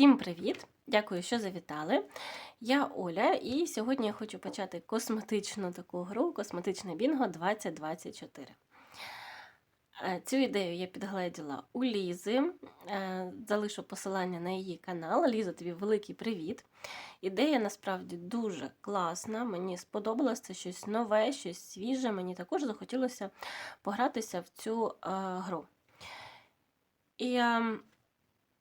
Всім привіт! Дякую, що завітали. Я Оля, і сьогодні я хочу почати косметичну таку гру Косметичне Бінго 2024. Е, Цю ідею я підгледіла у Лізи. Е, Залишу посилання на її канал. Ліза, тобі великий привіт. Ідея насправді дуже класна. Мені сподобалось це щось нове, щось свіже. Мені також захотілося погратися в цю е, гру. І е,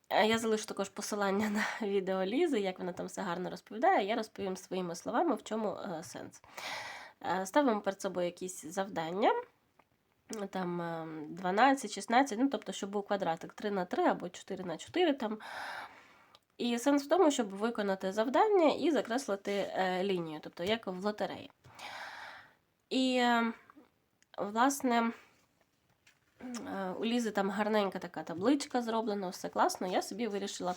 я залишу також посилання на відео Лізи, як вона там все гарно розповідає. Я розповім своїми словами, в чому е, сенс. Е, ставимо перед собою якісь завдання. Там 12-16, ну тобто, щоб був квадратик 3 на 3 або 4 на 4 там. І сенс в тому, щоб виконати завдання і закреслити е, лінію, тобто як в лотереї. І, е, власне, е, у Лізи там гарненька така табличка зроблена, все класно. Я собі вирішила,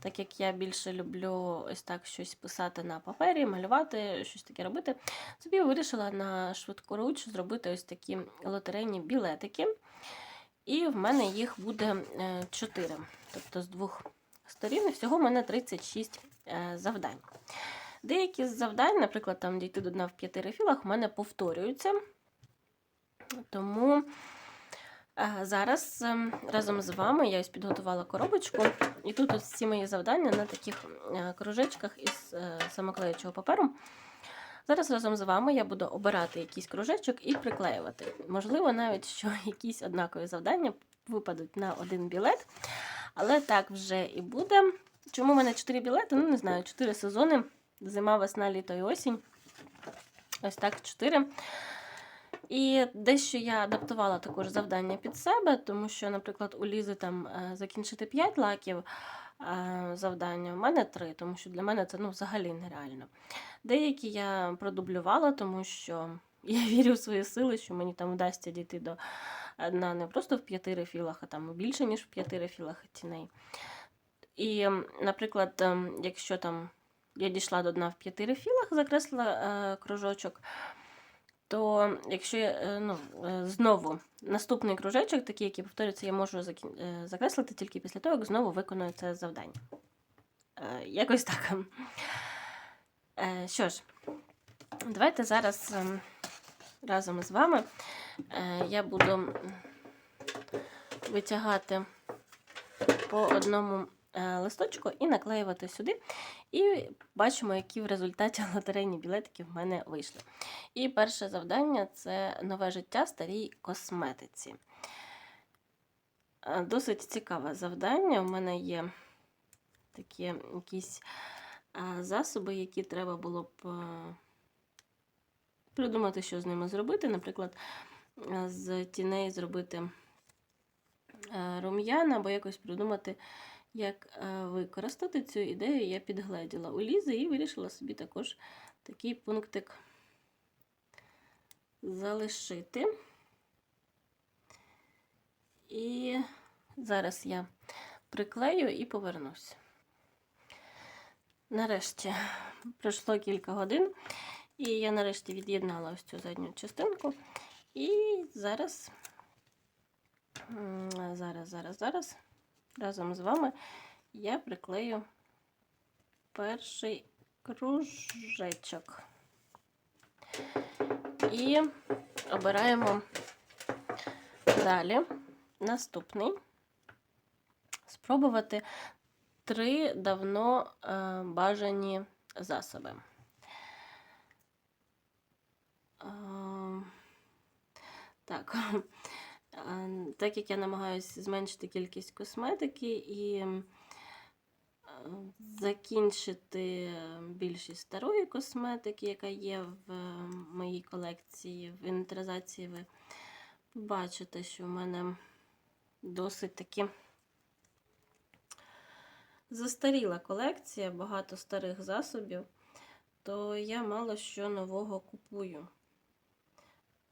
так як я більше люблю ось так щось писати на папері, малювати, щось таке робити, собі вирішила на швидку руч зробити ось такі лотерейні білетики. І в мене їх буде 4. Тобто з двох сторін. Всього в мене 36 е, завдань. Деякі з завдань, наприклад, там дійти до дна в п'яти рефілах, в мене повторюються. Тому е, зараз е, разом з вами я ось підготувала коробочку. І тут ось всі мої завдання на таких е, кружечках із е, самоклеючого паперу. Зараз разом з вами я буду обирати якийсь кружечок і приклеювати. Можливо, навіть що якісь однакові завдання випадуть на один білет. Але так вже і буде. Чому в мене 4 білети? Ну, не знаю, 4 сезони. Зима, весна, літо і осінь. Ось так 4. І дещо я адаптувала також завдання під себе, тому що, наприклад, у Лізи там е, закінчити 5 лаків е, завдання, у мене 3, тому що для мене це ну, взагалі нереально. Деякі я продублювала, тому що я вірю в свої сили, що мені там вдасться дійти до на не просто в п'яти рефілах, а там більше, ніж в п'яти рефілах тіней. І, наприклад, ем, якщо там я дійшла до дна в п'яти рефілах, закреслила е, кружочок, то якщо я е, ну, е, знову наступний кружечок, такий, який повторюється, я можу е, закреслити тільки після того, як знову виконую це завдання. Якось так. Що ж, давайте зараз разом з вами я буду витягати по одному листочку і наклеювати сюди. І бачимо, які в результаті лотерейні білетики в мене вийшли. І перше завдання це нове життя старій косметиці. Е, Досить цікаве завдання. У мене є такі якісь е, засоби, які треба було б е, придумати, що з ними зробити. Наприклад, е, з тіней зробити е, рум'яна, або якось придумати, як е, використати цю ідею, я підгледіла у Лізи і вирішила собі також такий пунктик залишити. І зараз я приклею і повернусь. Нарешті пройшло кілька годин, і я нарешті від'єднала ось цю задню частинку. І зараз, зараз, зараз, зараз, разом з вами я приклею перший кружечок. І обираємо далі наступний. Спробувати три давно е, бажані засоби. Е, так. Е, Так як я намагаюся зменшити кількість косметики і е, закінчити більшість старої косметики, яка є в моїй колекції в інвентаризації, ви побачите, що в мене досить таки застаріла колекція, багато старих засобів, то я мало що нового купую.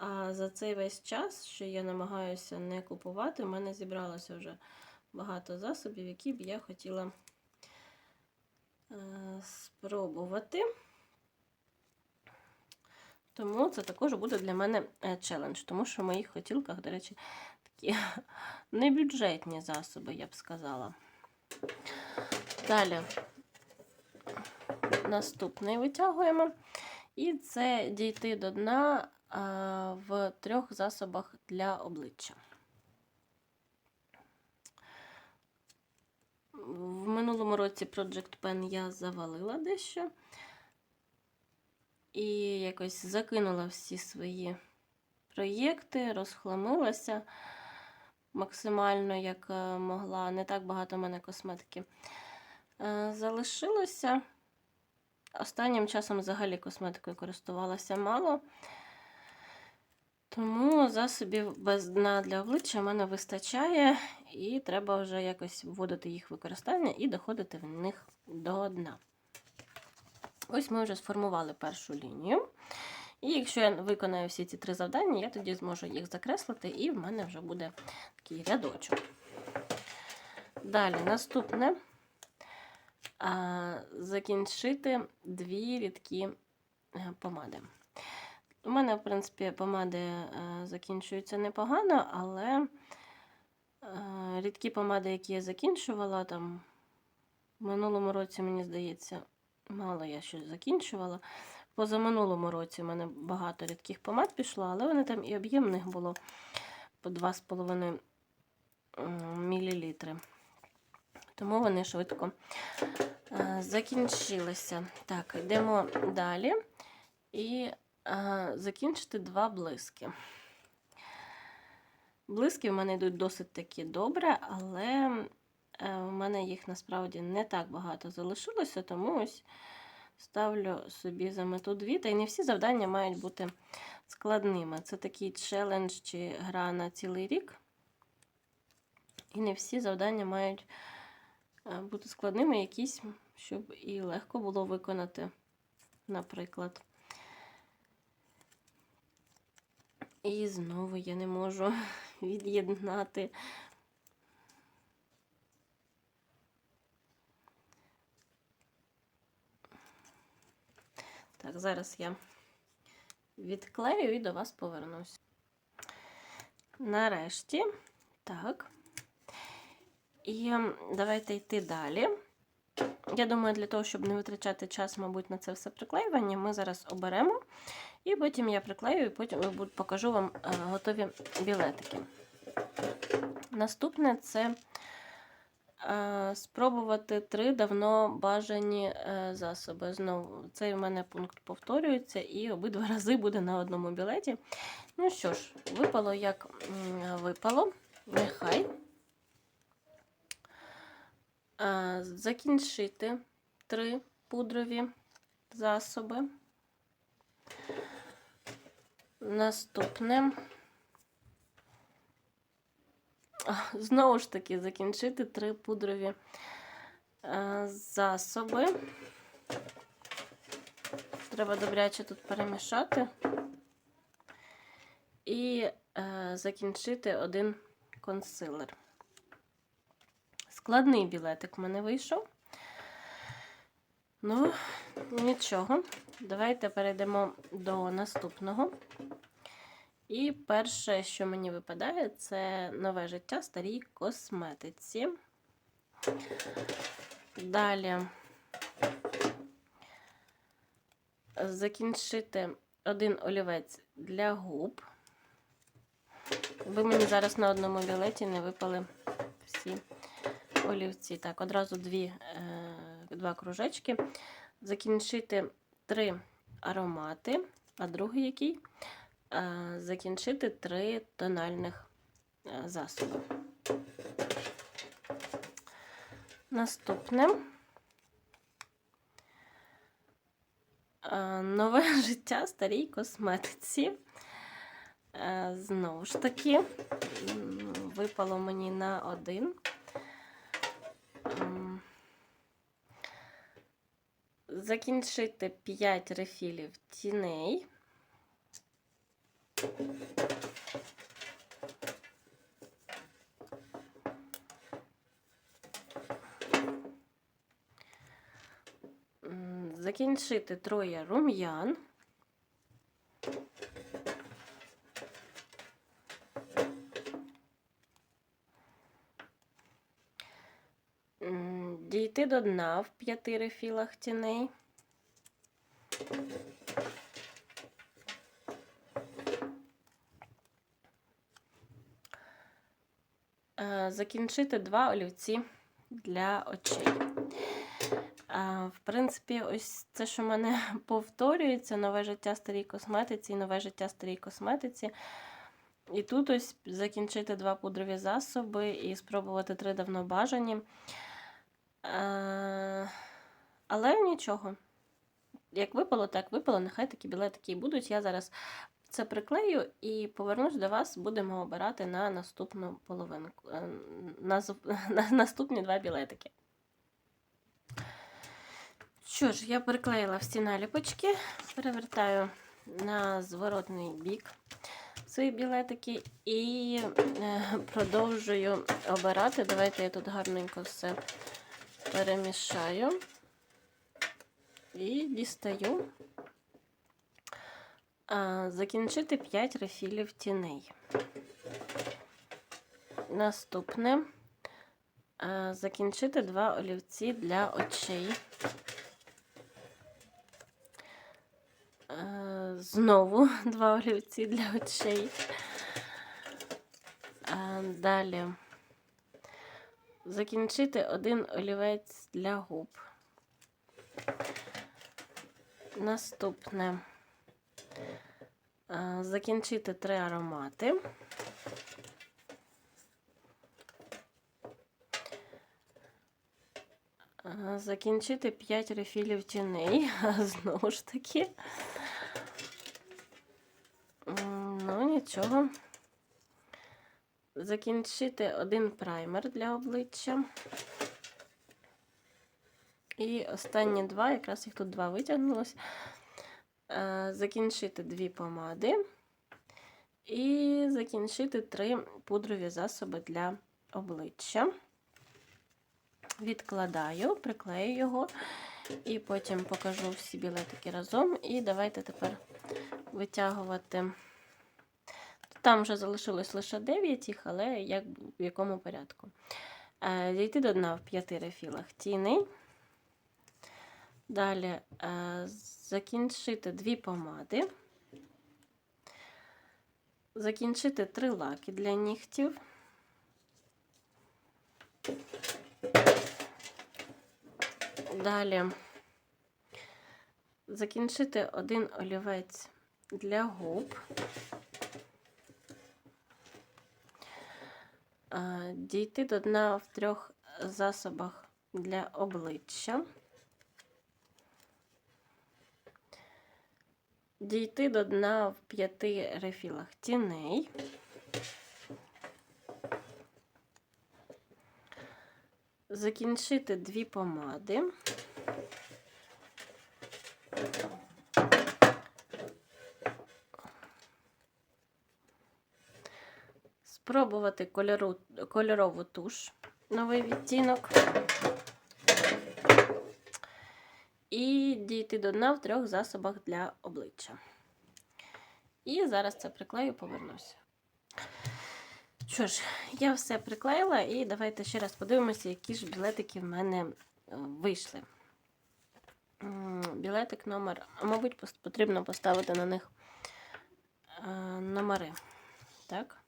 А за цей весь час, що я намагаюся не купувати, в мене зібралося вже багато засобів, які б я хотіла е, спробувати. Тому це також буде для мене е, челендж, тому що в моїх хотілках, до речі, такі небюджетні засоби, я б сказала. Далі наступний витягуємо. І це дійти до дна в трьох засобах для обличчя. В минулому році Project Pen я завалила дещо і якось закинула всі свої проєкти, розхламилася максимально, як е, могла. Не так багато в мене косметики е, залишилося. Останнім часом взагалі косметикою користувалася мало. Тому засобів без дна для обличчя в мене вистачає, і треба вже якось вводити їх використання і доходити в них до дна. Ось ми вже сформували першу лінію. І якщо я виконаю всі ці три завдання, я тоді зможу їх закреслити, і в мене вже буде такий рядочок. Далі, наступне закінчити дві рідкі е, помади. У мене, в принципі, помади е, закінчуються непогано, але е, рідкі помади, які я закінчувала, там в минулому році, мені здається, мало я щось закінчувала. Позаминулому році в мене багато рідких помад пішло, але вони там і об'ємних було по 2,5 мл. Тому вони швидко е, закінчилися. Так, йдемо далі. І закінчити два блиски. Блиски в мене йдуть досить таки добре, але е, в мене їх насправді не так багато залишилося, тому ось ставлю собі за мету дві. Та й не всі завдання мають бути складними. Це такий челендж чи гра на цілий рік. І не всі завдання мають е, бути складними, якісь, щоб і легко було виконати, наприклад. І знову я не можу від'єднати. Так, зараз я відклею і до вас повернусь. Нарешті, так. І давайте йти далі. Я думаю, для того, щоб не витрачати час, мабуть, на це все приклеювання, ми зараз оберемо. І потім я приклею, і потім покажу вам е, готові білетики. Наступне це е, спробувати три давно бажані е, засоби. Знову, цей у мене пункт повторюється, і обидва рази буде на одному білеті. Ну що ж, випало, як випало, нехай. Закінчити три пудрові засоби. Наступне. Знову ж таки, закінчити три пудрові е, засоби. Треба добряче тут перемішати і е, закінчити один консилер. Складний білетик в мене вийшов. Ну, нічого. Давайте перейдемо до наступного. І перше, що мені випадає, це нове життя старій косметиці. Далі закінчити один олівець для губ. Ви мені зараз на одному білеті не випали всі олівці. Так, одразу дві, е, два кружечки. Закінчити три аромати, а другий який закінчити три тональних е, засоби. Наступне нове життя старій косметиці. Е, знову ж таки, випало мені на один. Закінчити 5 рефілів тіней. Закінчити троє рум'ян. Дійти до дна в п'яти рефілах тіней. Е, Закінчити два олівці для очей. В принципі, ось це, що в мене повторюється, нове життя старій косметиці і нове життя старій косметиці. І тут ось закінчити два пудрові засоби і спробувати три давно бажані. А, але нічого. Як випало, так випало. Нехай такі білетики і будуть. Я зараз це приклею і повернусь до вас, будемо обирати на наступну половинку. е, На, на наступні два білетики. Що ж, я приклеїла всі наліпочки, перевертаю на зворотний бік свої білетики і е, продовжую обирати. Давайте я тут гарненько все перемішаю і дістаю. Закінчити 5 рефілів тіней. Наступне закінчити два олівці для очей. Знову два олівці для очей. Далі закінчити один олівець для губ. Наступне е, закінчити три аромати. Е, Закінчити 5 рефілів тіней. Знову ж таки. Ну, нічого. Закінчити один праймер для обличчя. І останні два, якраз їх тут два витягнулось. Е, Закінчити дві помади. І закінчити три пудрові засоби для обличчя. Відкладаю, приклею його і потім покажу всі білетики разом. І давайте тепер витягувати. Там вже залишилось лише 9 їх, але як, в якому порядку. Е, Дійти до дна в п'яти рефілах тіни. Далі е, закінчити дві помади. Закінчити три лаки для нігтів. Далі закінчити один олівець для губ. Дійти до дна в трьох засобах для обличчя. Дійти до дна в п'яти рефілах тіней. Закінчити дві помади. Спробувати кольору, кольорову туш, новий відтінок. І дійти до дна в трьох засобах для обличчя. І зараз це приклею, повернуся. Що ж, я все приклеїла, і давайте ще раз подивимося, які ж білетики в мене е, вийшли. Білетик номер, мабуть, потрібно поставити на них е, номери. Так.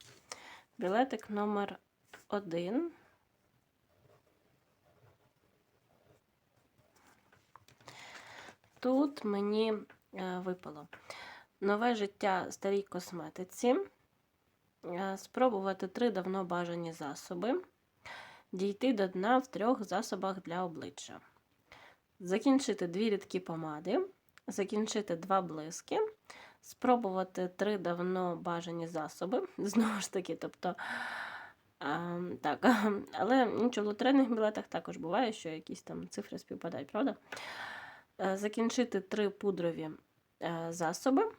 Білетик номер один. Тут мені е, випало нове життя старій косметиці. Е, Спробувати три давно бажані засоби. Дійти до дна в трьох засобах для обличчя. Закінчити дві рідкі помади. Закінчити два блиски. Спробувати три давно бажані засоби. Знову ж таки, тобто. А, так, але нічого, в лотерейних білетах також буває, що якісь там цифри співпадають, правда? Е, Закінчити три пудрові е, засоби.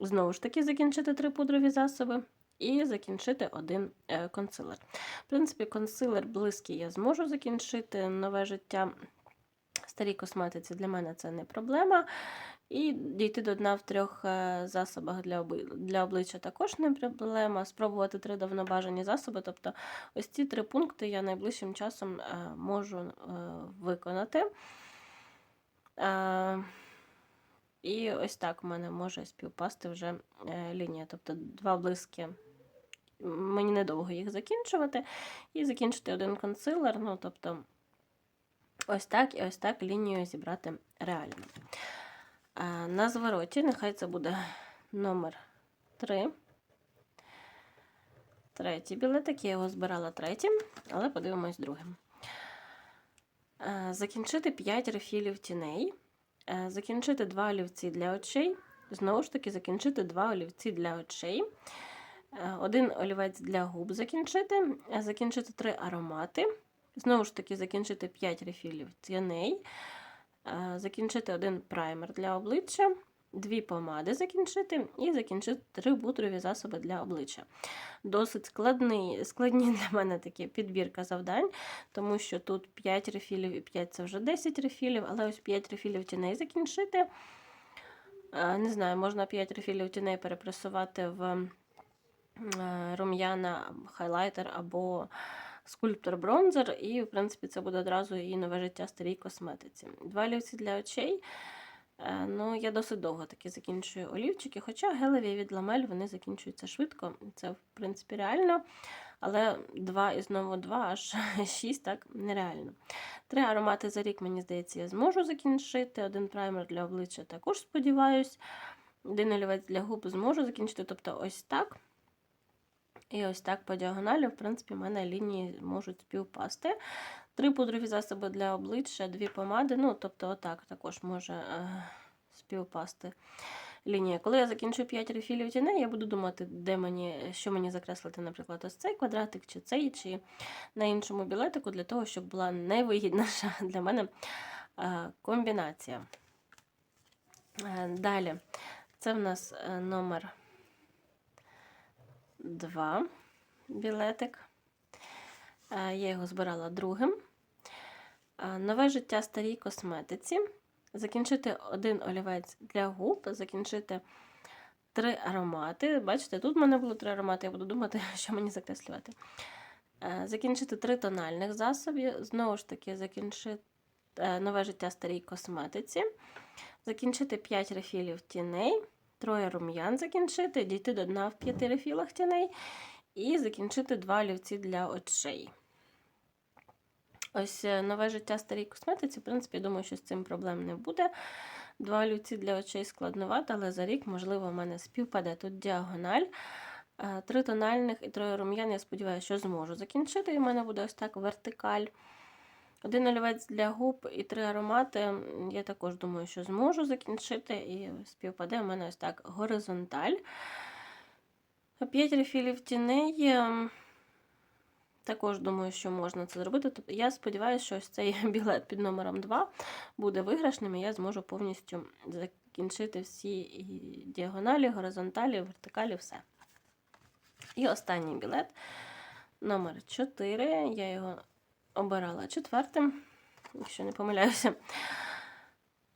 Знову ж таки, закінчити три пудрові засоби. І закінчити один е, консилер. В принципі, консилер близький я зможу закінчити нове життя. Старій косметиці для мене це не проблема. І дійти до дна в трьох е, засобах для, для обличчя також не проблема. Спробувати три давно бажані засоби. Тобто ось ці три пункти я найближчим часом е, можу е, виконати. І ось так в мене може співпасти вже лінія. Тобто два блиски. Мені недовго їх закінчувати. І закінчити один консилер. Ну, тобто, ось так і ось так лінію зібрати реально. На звороті, нехай це буде номер 3. Третій білетик. Я його збирала третім, але подивимось другим. Закінчити 5 рефілів тіней. Закінчити 2 олівці для очей. Знову ж таки, закінчити 2 олівці для очей. Один олівець для губ закінчити. Закінчити 3 аромати. Знову ж таки, закінчити 5 рефілів тіней. Е, Закінчити один праймер для обличчя, дві помади закінчити і закінчити три бутрові засоби для обличчя. Досить складний, складні для мене такі підбірка завдань, тому що тут 5 рефілів і 5 це вже 10 рефілів, але ось 5 рефілів тіней закінчити. Е, Не знаю, можна 5 рефілів тіней перепресувати в е, рум'яна, хайлайтер або скульптор бронзер, і, в принципі, це буде одразу і нове життя старій косметиці. Два олівці для очей. Е, Ну, я досить довго таки закінчую олівчики, хоча гелеві від ламель вони закінчуються швидко. Це, в принципі, реально. Але два і знову два, аж шість, так нереально. Три аромати за рік, мені здається, я зможу закінчити. Один праймер для обличчя також сподіваюсь. Один олівець для губ зможу закінчити. Тобто, ось так. І ось так по діагоналі, в принципі, в мене лінії можуть співпасти. Три пудрові засоби для обличчя, дві помади. Ну, тобто, отак також може е, співпасти лінія. Коли я закінчу 5 рефілів тіней, я буду думати, де мені, що мені закреслити, наприклад, ось цей квадратик, чи цей, чи на іншому білетику, для того, щоб була найвигідніша для мене е, комбінація. Е, Далі, це в нас е, номер 2 білетик. Е, Я його збирала другим. Е, Нове життя старій косметиці. Закінчити один олівець для губ, закінчити три аромати. Бачите, тут в мене було три аромати, я буду думати, що мені закреслювати. Е, Закінчити три тональних засобів. Знову ж таки, закінчити нове життя старій косметиці. Закінчити 5 рефілів тіней, троє рум'ян закінчити, дійти до дна в 5 рефілах тіней і закінчити два олівці для очей. Ось е, нове життя старій косметиці, в принципі, думаю, що з цим проблем не буде. Два олівці для очей складновато, але за рік, можливо, в мене співпаде тут діагональ. Е, Три тональних і троє рум'ян, я сподіваюся, що зможу закінчити. І в мене буде ось так вертикаль. Один олівець для губ і три аромати. Я також думаю, що зможу закінчити. І співпаде в мене ось так горизонталь. П'ять рефілів тіней. Також думаю, що можна це зробити. Тобто я сподіваюся, що ось цей білет під номером 2 буде виграшним, і я зможу повністю закінчити всі діагоналі, горизонталі, вертикалі, все. І останній білет номер 4. Я його обирала четвертим, якщо не помиляюся.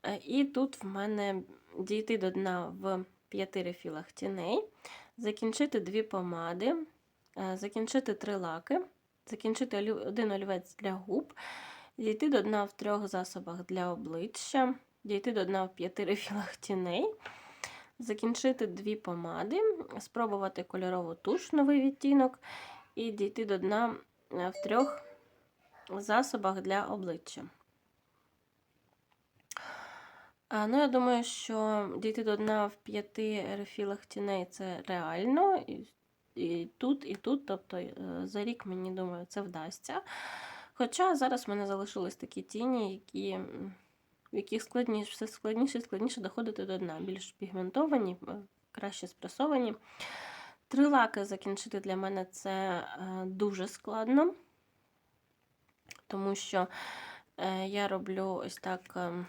Е, І тут в мене дійти до дна в п'яти рефілах тіней, закінчити дві помади, е, закінчити три лаки, закінчити один олівець для губ, дійти до дна в трьох засобах для обличчя, дійти до дна в п'яти рефілах тіней, закінчити дві помади, спробувати кольорову туш, новий відтінок, і дійти до дна е, в трьох засобах для обличчя. Ну, я думаю, що дійти до дна в п'яти рефілах тіней це реально. І, і тут, і тут, тобто е, за рік, мені думаю, це вдасться. Хоча зараз в мене залишились такі тіні, які, в яких складніше, все складніше і складніше доходити до дна. Більш пігментовані, е, краще спресовані. Три лаки закінчити для мене це е, дуже складно, тому що е, я роблю ось так. ем,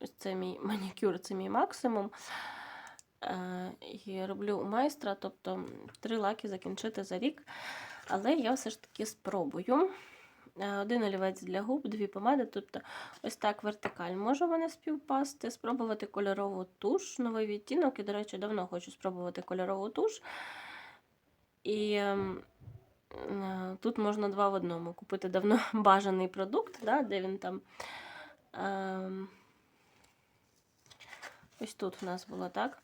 Ось це мій манікюр, це мій максимум. Е, І роблю у майстра, тобто три лаки закінчити за рік. Але я все ж таки спробую. Е, Один олівець для губ, дві помади. Тобто ось так вертикаль може в мене співпасти. Спробувати кольорову туш, новий відтінок. І, до речі, давно хочу спробувати кольорову туш. І ем, е, тут можна два в одному. Купити давно бажаний продукт, да, де він там. Ем, ось тут в нас було так.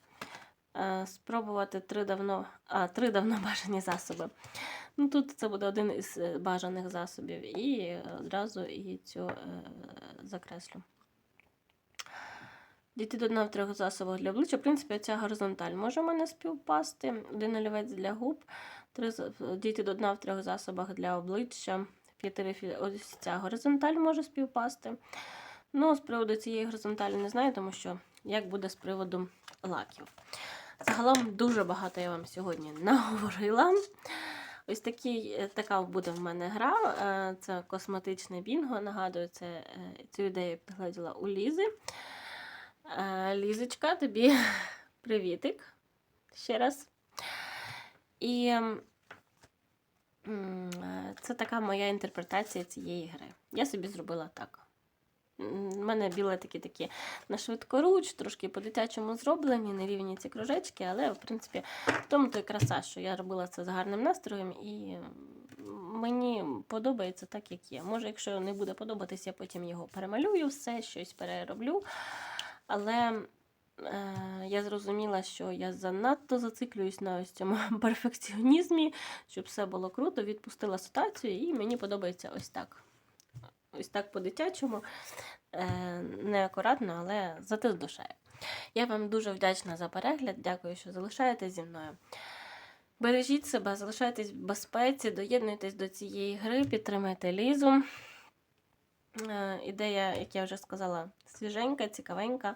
Е, Спробувати три давно, а, три давно бажані засоби. Ну, тут це буде один із е, бажаних засобів, і е, одразу і цю е, закреслю. Дійти до дна в трьох засобах для обличчя. В принципі, ця горизонталь може в мене співпасти. Один олівець для губ, три, дійти до дна в трьох засобах для обличчя. П'ятири ось ця горизонталь може співпасти. Ну, з приводу цієї горизонталі не знаю, тому що як буде з приводу лаків. Загалом дуже багато я вам сьогодні наговорила. Ось такий, е, така буде в мене гра. Е, Це косметичне бінго. Нагадую, це, е, цю ідею підгляділа у Лізи. Лізочка, тобі привітик ще раз. І е, це така моя інтерпретація цієї гри. Я собі зробила так. У мене біле такі такі на швидкоруч, трошки по-дитячому зроблені, нерівні ці кружечки, але в принципі в тому то й краса, що я робила це з гарним настроєм і мені подобається так, як є. Може, якщо не буде подобатись, я потім його перемалюю, все, щось перероблю. Але я зрозуміла, що я занадто зациклююсь на ось цьому перфекціонізмі, щоб все було круто, відпустила ситуацію, і мені подобається ось так. Ось так по-дитячому, е, неакуратно, але зате з душею. Я вам дуже вдячна за перегляд. Дякую, що залишаєтесь зі мною. Бережіть себе, залишайтесь в безпеці, доєднуйтесь до цієї гри, підтримайте Лізу. Е, Ідея, як я вже сказала, свіженька, цікавенька.